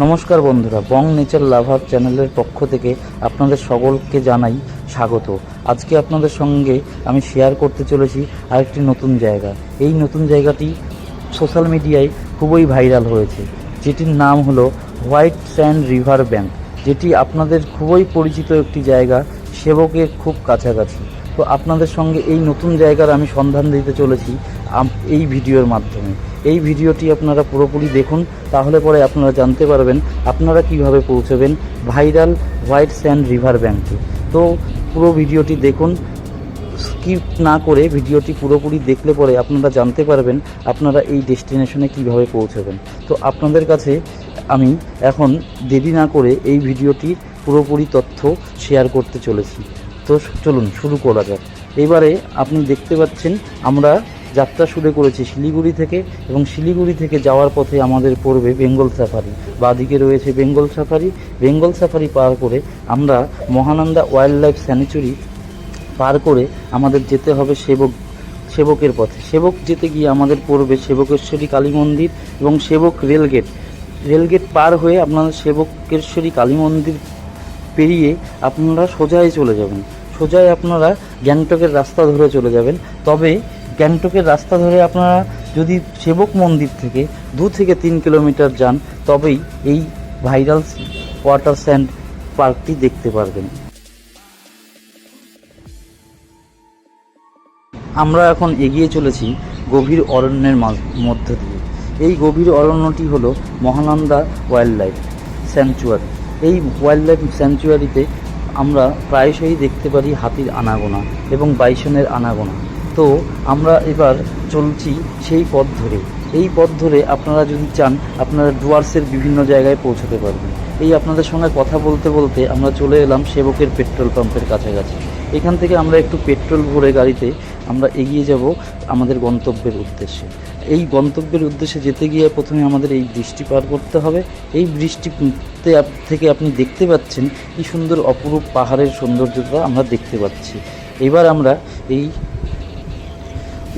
নমস্কার বন্ধুরা, বং নেচার লাভার চ্যানেলের পক্ষ থেকে আপনাদের সকলকে জানাই স্বাগত। আজকে আপনাদের সঙ্গে আমি শেয়ার করতে চলেছি আরেকটি নতুন জায়গা। এই নতুন জায়গাটি সোশ্যাল মিডিয়ায় খুবই ভাইরাল হয়েছে, যেটির নাম হলো হোয়াইট স্যান্ড রিভার ব্যাঙ্ক যেটি আপনাদের খুবই পরিচিত একটি জায়গা, সেবকের খুব কাছাকাছি। তো আপনাদের সঙ্গে এই নতুন জায়গার আমি সন্ধান দিতে চলেছি এই ভিডিওর মাধ্যমে। এই ভিডিওটি আপনারা পুরোপুরি দেখুন, তাহলে পরে আপনারা জানতে পারবেন আপনারা কীভাবে পৌঁছবেন ভাইরাল হোয়াইট স্যান্ড রিভার ব্যাঙ্কে তো পুরো ভিডিওটি দেখুন, স্কিপ না করে ভিডিওটি পুরোপুরি দেখলে পরে আপনারা জানতে পারবেন আপনারা এই ডেস্টিনেশনে কীভাবে পৌঁছবেন। তো আপনাদের কাছে আমি এখন দেরি না করে এই ভিডিওটি পুরোপুরি তথ্য শেয়ার করতে চলেছি। তো চলুন, শুরু করা যাক। এবারে আপনি দেখতে পাচ্ছেন আমরা যাত্রা শুরু করেছি শিলিগুড়ি থেকে এবং শিলিগুড়ি থেকে যাওয়ার পথে আমাদের পড়বে বেঙ্গল সাফারি। বাদিকে রয়েছে বেঙ্গল সাফারি। বেঙ্গল সাফারি পার করে আমরা মহানন্দা ওয়াইল্ড লাইফ স্যানিচুরি পার করে আমাদের যেতে হবে সেবক, সেবকের পথে। সেবক যেতে গিয়ে আমাদের পড়বে সেবকেশ্বরী কালী মন্দির এবং সেবক রেলগেট। রেলগেট পার হয়ে আপনারা সেবকেশ্বরী কালী মন্দির পেরিয়ে আপনারা সোজাই চলে যাবেন। সোজাই আপনারা গ্যাংটকের রাস্তা ধরে চলে যাবেন। তবে গ্যাংটকের রাস্তা ধরে আপনারা যদি সেবক মন্দির থেকে দু থেকে তিন কিলোমিটার যান, তবেই এই ভাইরাল ওয়াটার স্যান্ড পার্কটি দেখতে পারবেন। আমরা এখন এগিয়ে চলেছি গভীর অরণ্যের মধ্য দিয়ে। এই গভীর অরণ্যটি হলো মহানন্দা ওয়াইল্ড লাইফ স্যাংচুয়ারি। এই ওয়াইল্ড লাইফ স্যাংচুয়ারিতে আমরা প্রায়শই দেখতে পারি হাতির আনাগোনা এবং বাইসনের আনাগোনা। তো আমরা এবার চলছি সেই পথ ধরে। এই পথ ধরে আপনারা যদি চান, আপনারা ডুয়ার্সের বিভিন্ন জায়গায় পৌঁছতে পারবেন। এই আপনাদের সঙ্গে কথা বলতে বলতে আমরা চলে এলাম সেবকের পেট্রোল পাম্পের কাছাকাছি। এখান থেকে আমরা একটু পেট্রোল ভরে গাড়িতে আমরা এগিয়ে যাব আমাদের গন্তব্যের উদ্দেশ্যে। এই গন্তব্যের উদ্দেশ্যে যেতে গিয়ে প্রথমে আমাদের এই বৃষ্টি পার করতে হবে। এই বৃষ্টিতে থেকে আপনি দেখতে পাচ্ছেন কি সুন্দর অপরূপ পাহাড়ের সৌন্দর্যটা আমরা দেখতে পাচ্ছি। এবার আমরা এই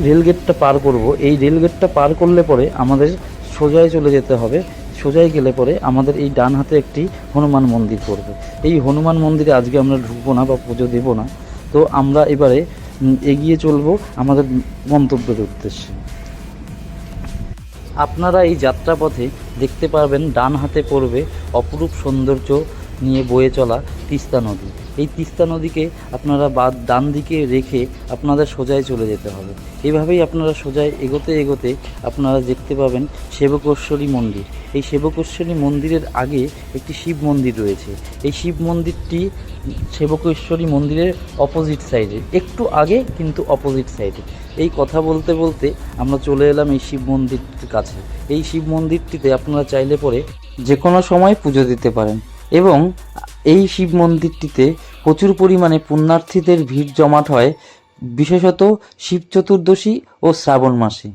রেলগেটটা পার করব। এই রেলগেটটা পার করলে পরে আমাদের সোজায় চলে যেতে হবে। সোজায় গেলে পরে আমাদের এই ডান হাতে একটি হনুমান মন্দির পড়বে। এই হনুমান মন্দিরে আজকে আমরা ঢুকবো না বা পুজো দেবো না। তো আমরা এবারে এগিয়ে চলবো আমাদের গন্তব্যের উদ্দেশ্যে। আপনারা এই যাত্রাপথে দেখতে পারবেন, ডান হাতে পড়বে অপরূপ সৌন্দর্য নিয়ে বয়ে চলা তিস্তা নদী। এই তিস্তা নদীকে আপনারা বা ডান দিকে রেখে আপনাদের সোজায় চলে যেতে হবে। এভাবেই আপনারা সোজায় এগোতে এগোতে আপনারা দেখতে পাবেন সেবকেশ্বরী মন্দির। এই সেবকেশ্বরী মন্দিরের আগে একটি শিব মন্দির রয়েছে। এই শিব মন্দিরটি সেবকেশ্বরী মন্দিরের অপোজিট সাইডে একটু আগে কিন্তু অপোজিট সাইডে এই কথা বলতে বলতে আমরা চলে এলাম এই শিব মন্দিরটির কাছে। এই শিব মন্দিরটিতে আপনারা চাইলে পরে যে কোনো সময় পুজো দিতে পারেন। এবং এই শিব মন্দিরটিতে প্রচুর পরিমাণে পুণ্যার্থীদের ভিড় জমাট হয়, বিশেষত শিব চতুর্দশী ও শ্রাবণ মাসে।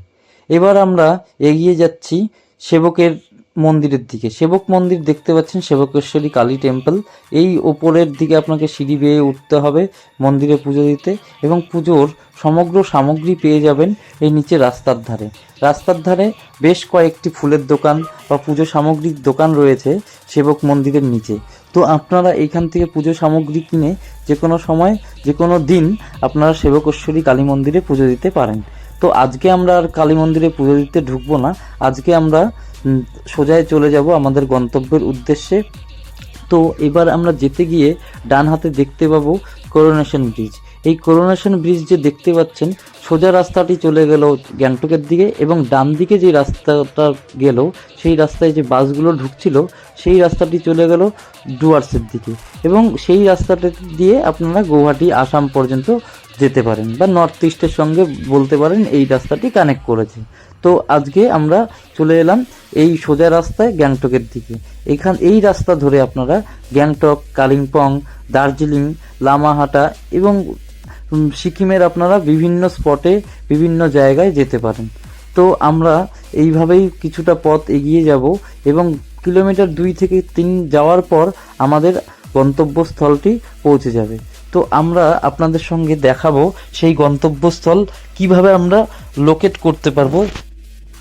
এবার আমরা এগিয়ে যাচ্ছি সেবকের মন্দিরের দিকে। সেবক মন্দির দেখতে পাচ্ছেন সেবকেশ্বরী কালী টেম্পল। এই ওপরের দিকে আপনাকে সিঁড়ি বেয়ে উঠতে হবে মন্দিরে পুজো দিতে এবং পুজোর সমগ্র সামগ্রী পেয়ে যাবেন এই নিচে রাস্তার ধারে। রাস্তার ধারে বেশ কয়েকটি ফুলের দোকান বা পুজো সামগ্রীর দোকান রয়েছে সেবক মন্দিরের নিচে। তো আপনারা এইখান থেকে পুজো সামগ্রী কিনে যে কোনো সময় যে কোনো দিন আপনারা সেবকেশ্বরী কালী মন্দিরে পুজো দিতে পারেন। তো আজকে আমরা আর কালী মন্দিরে পুজো দিতে ঢুকবো না। আজকে আমরা সোজায় চলে যাব আমাদের গন্তব্যের উদ্দেশ্যে। তো এবার আমরা যেতে গিয়ে ডান হাতে দেখতে পাবো করোনেশন ব্রিজ এই করোনেশন ব্রিজ যে দেখতে পাচ্ছেন, সোজা রাস্তাটি চলে গেল গ্যাংটকের দিকে এবং ডান দিকে যে রাস্তাটা গেল, সেই রাস্তায় যে বাসগুলো ঢুকছিল, সেই রাস্তাটি চলে গেল ডুয়ার্সের দিকে। এবং সেই রাস্তাটা দিয়ে আপনারা গৌহাটি আসাম পর্যন্ত যেতে পারেন বা নর্থ ইস্টের সঙ্গে বলতে পারেন এই রাস্তাটি কানেক্ট করেছে। তো আজকে আমরা চলে এলাম এই সোজা রাস্তায় গ্যাংটকের দিকে। এখান, এই রাস্তা ধরে আপনারা গ্যাংটক, কালিম্পং, দার্জিলিং, লামাহাটা এবং সিকিমের আপনারা বিভিন্ন স্পটে বিভিন্ন জায়গায় যেতে পারেন। তো আমরা এইভাবেই কিছুটা পথ এগিয়ে যাব এবং কিলোমিটার দুই থেকে তিন যাওয়ার পর আমাদের গন্তব্যস্থলটি পৌঁছে যাবে। তো আমরা আপনাদের সঙ্গে দেখাবো সেই গন্তব্যস্থল কীভাবে আমরা লোকেট করতে পারব।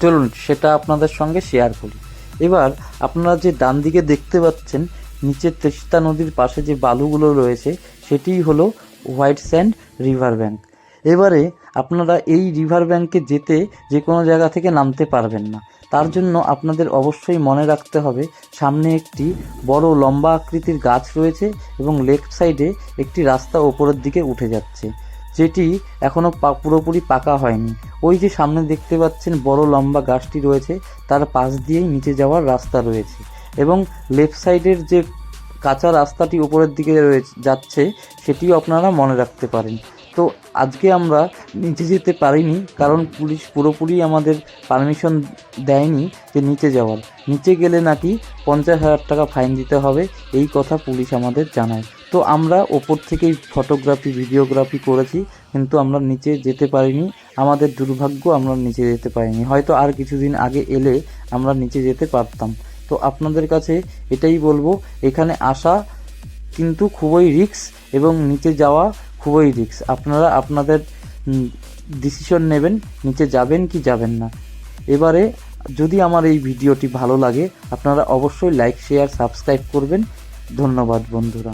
চলুন সেটা আপনাদের সঙ্গে শেয়ার করি। এবার আপনারা যে ডান দিকে দেখতে পাচ্ছেন নিচে তেস্তা নদীর পাশে যে বালুগুলো রয়েছে, সেটিই হলো হোয়াইট স্যান্ড রিভার ব্যাঙ্ক এবারে আপনারা এই রিভার ব্যাঙ্কে যেতে যে কোনো জায়গা থেকে নামতে পারবেন না। তার জন্য আপনাদের অবশ্যই মনে রাখতে হবে, সামনে একটি বড় লম্বা আকৃতির গাছ রয়েছে এবং লেফট সাইডে একটি রাস্তা ওপরের দিকে উঠে যাচ্ছে, যেটি এখনও পুরোপুরি পাকা হয়নি। ওই যে সামনে দেখতে পাচ্ছেন বড় লম্বা গাছটি রয়েছে, তার পাশ দিয়েই নিচে যাওয়ার রাস্তা রয়েছে এবং লেফট সাইডের যে কাঁচা রাস্তাটি উপরের দিকে রয়েছে, যাচ্ছে, সেটিও আপনারা মনে রাখতে পারেন। তো আজকে আমরা নিচে যেতে পারিনি, কারণ পুলিশ পুরোপুরি আমাদের পারমিশন দেয়নি যে নিচে যাওয়ার। নিচে গেলে নাকি পঞ্চাশ হাজার টাকা ফাইন দিতে হবে, এই কথা পুলিশ আমাদের জানায়। তো আমরা ওপর থেকেই ফটোগ্রাফি ভিডিওগ্রাফি করেছি, কিন্তু আমরা নিচে যেতে পারিনি। আমাদের দুর্ভাগ্য আমরা নিচে যেতে পারিনি। হয়তো আর কিছুদিন আগে এলে আমরা নিচে যেতে পারতাম। তো আপনাদের কাছে এটাই বলব, এখানে আসা কিন্তু খুবই রিস্ক এবং নিচে যাওয়া খুবই রিস্ক। আপনারা আপনাদের ডিসিশন নেবেন, নিচে যাবেন কি যাবেন না। এবারে যদি আমার এই ভিডিওটি ভালো লাগে, আপনারা অবশ্যই লাইক শেয়ার সাবস্ক্রাইব করবেন। ধন্যবাদ বন্ধুরা।